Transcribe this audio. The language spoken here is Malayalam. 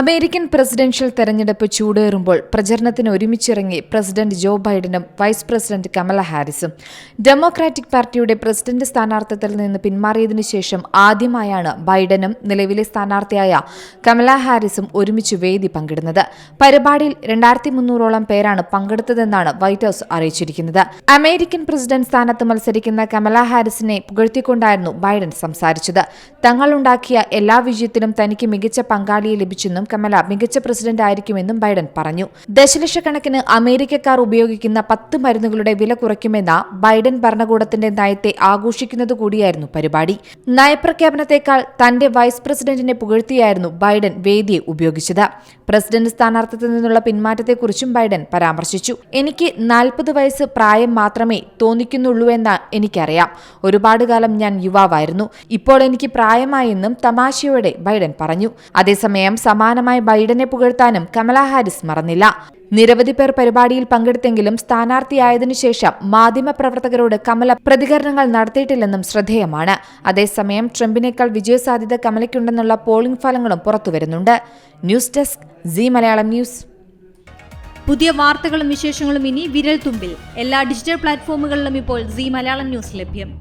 അമേരിക്കൻ പ്രസിഡൻഷ്യൽ തെരഞ്ഞെടുപ്പ് ചൂടേറുമ്പോൾ പ്രചരണത്തിന് ഒരുമിച്ചിറങ്ങി പ്രസിഡന്റ് ജോ ബൈഡനും വൈസ് പ്രസിഡന്റ് കമല ഹാരിസും. ഡെമോക്രാറ്റിക് പാർട്ടിയുടെ പ്രസിഡന്റ് സ്ഥാനാർത്ഥിത്തിൽ നിന്ന് പിന്മാറിയതിനു ശേഷം ആദ്യമായാണ് ബൈഡനും നിലവിലെ സ്ഥാനാർത്ഥിയായ കമല ഹാരിസും ഒരുമിച്ച് വേദി പങ്കിടുന്നത്. പരിപാടിയിൽ രണ്ടായിരത്തി മുന്നൂറോളം പേരാണ് പങ്കെടുത്തതെന്നാണ് വൈറ്റ് ഹൌസ് അറിയിച്ചിരിക്കുന്നത്. അമേരിക്കൻ പ്രസിഡന്റ് സ്ഥാനത്ത് മത്സരിക്കുന്ന കമല ഹാരിസിനെ പുകഴ്ത്തിക്കൊണ്ടായിരുന്നു ബൈഡൻ സംസാരിച്ചത്. തങ്ങളുണ്ടാക്കിയ എല്ലാ വിജയത്തിലും തനിക്ക് മികച്ച പങ്കാളിയെ ലഭിച്ചെന്നും കമല മികച്ച പ്രസിഡന്റ് ആയിരിക്കുമെന്നും ബൈഡൻ പറഞ്ഞു. ദശലക്ഷക്കണക്കിന് അമേരിക്കക്കാർ ഉപയോഗിക്കുന്ന പത്ത് മരുന്നുകളുടെ വില കുറയ്ക്കുമെന്ന ബൈഡൻ ഭരണകൂടത്തിന്റെ നയത്തെ ആഘോഷിക്കുന്നത് കൂടിയായിരുന്നു പരിപാടി. നയപ്രഖ്യാപനത്തെക്കാൾ തന്റെ വൈസ് പ്രസിഡന്റിനെ പുകഴ്ത്തിയായിരുന്നു ബൈഡൻ വേദിയെ ഉപയോഗിച്ചത്. പ്രസിഡന്റ് സ്ഥാനാർത്ഥിത്വത്തിൽ നിന്നുള്ള പിന്മാറ്റത്തെക്കുറിച്ചും ബൈഡൻ പരാമർശിച്ചു. എനിക്ക് നാൽപ്പത് വയസ്സ് പ്രായം മാത്രമേ തോന്നിക്കുന്നുള്ളൂ എന്ന് എനിക്കറിയാം. ഒരുപാട് കാലം ഞാൻ യുവാവായിരുന്നു. ഇപ്പോൾ എനിക്ക് പ്രായമായെന്നും തമാശയോടെ ബൈഡൻ പറഞ്ഞു. അതേസമയം സമാനമായി ബൈഡനെ പുകഴ്ത്താനും കമല ഹാരിസ് മറന്നില്ല. നിരവധി പേർ പരിപാടിയിൽ പങ്കെടുത്തെങ്കിലും സ്ഥാനാർത്ഥിയായതിനു ശേഷം മാധ്യമപ്രവർത്തകരോട് കമല പ്രതികരണങ്ങൾ നടത്തിയിട്ടില്ലെന്നും ശ്രദ്ധേയമാണ്. അതേസമയം ട്രംപിനേക്കാൾ വിജയസാധ്യത കമലയ്ക്കുണ്ടെന്നുള്ള പോളിംഗ് ഫലങ്ങളും പുറത്തുവരുന്നുണ്ട്. News desk C Malayalam news. പുതിയ വാർത്തകളും വിശേഷങ്ങളും ഇനി വിരൽ തുമ്പിൽ എല്ലാ ഡിജിറ്റൽ പ്ലാറ്റ്ഫോമുകളിലും ഇപ്പോൾ സി മലയാളം ന്യൂസ് ലഭ്യം.